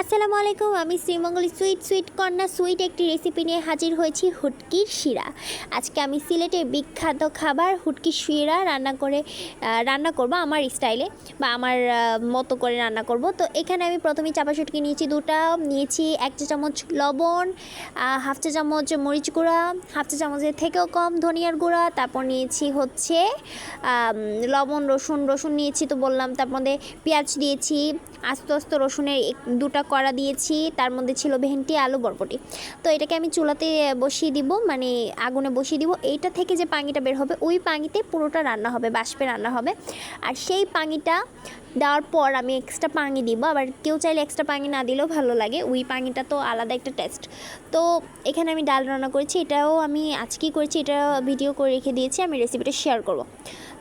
আসসালামু আলাইকুম, আমি শ্রীমঙ্গলী সুইট সুইট কর্না সুইট একটি রেসিপি নিয়ে হাজির হয়েছি হুটকির শিরা। আজকে আমি সিলেটের বিখ্যাত খাবার হুটকির শিরা রান্না করে রান্না করব আমার স্টাইলে বা আমার মতো করে রান্না করব। তো এখানে আমি প্রথমে চাপা শুটকি নিয়েছি দুটা, নিয়েছি এক চা চামচ লবণ হাফ চা চামচ মরিচ গুঁড়া, হাফ চা চামচের থেকেও কম ধনিয়ার গুঁড়া, তারপর নিয়েছি হচ্ছে লবণ, রসুন রসুন নিয়েছি তো বললাম তার মধ্যে পেঁয়াজ দিয়েছি, আস্তে আস্তে রসুনের দুটা কড়া দিয়েছি, তার মধ্যে ছিল ভেন্টি আলু, বরবটি। তো এটাকে আমি চুলাতে বসিয়ে দিব মানে আগুনে বসিয়ে দিব। এইটা থেকে যে পাঙিটা বের হবে, ওই পাঙিতে পুরোটা রান্না হবে, বাষ্পে রান্না হবে। আর সেই পাঙিটা দেওয়ার পর আমি এক্সট্রা পাঙি দিব। আবার কেউ চাইলে এক্সট্রা পাঙি না দিলেও ভালো লাগে, ওই পাঙিটা তো আলাদা একটা টেস্ট তো এখানে আমি ডাল রান্না করেছি, এটাও আমি আজকেই করেছি, এটা ভিডিও করে রেখে দিয়েছি, আমি রেসিপিটা শেয়ার করব।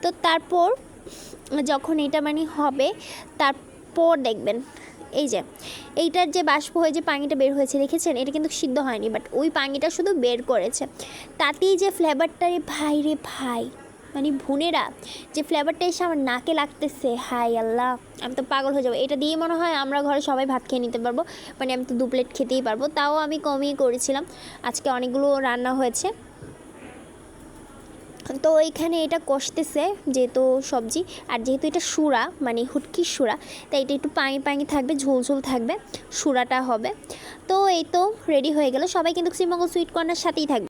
তো তারপর যখন এটা মানে হবে, তারপর দেখবেন এই যে, এইটার যে বাষ্প হয়ে যে পানিটা বের হয়েছে, দেখেছেন? এটা কিন্তু সিদ্ধ হয়নি বাট ওই পানিটা শুধু বের করেছে। তাতেই যে ফ্লেভারটা রে ভাই রে ভাই মানে ভুনেরা, যে ফ্লেভারটা এসে আমার নাকে লাগতেছে হাই আল্লাহ, আমি তো পাগল হয়ে যাব। এটা দিয়ে মনে হয় আমরা ঘরে সবাই ভাত খেয়ে নিতে পারব মানে আমি তো দু প্লেট খেতেই পারব, তাও আমি কমই করেছিলাম। আজকে অনেকগুলো রান্না হয়েছে। তো এইখানে এটা কষতেছে যেহেতু সবজি, আর যেহেতু এটা সুরা মানে হুটকির সুরা, তাই এটা একটু পাঙে পাঙে থাকবে, ঝোল ঝোল থাকবে, সুরাটা হবে। তো এই তো রেডি হয়ে গেল। সবাই কিন্তু শ্রীমঙ্গল সুইট কর্নার সাথেই থাকবে।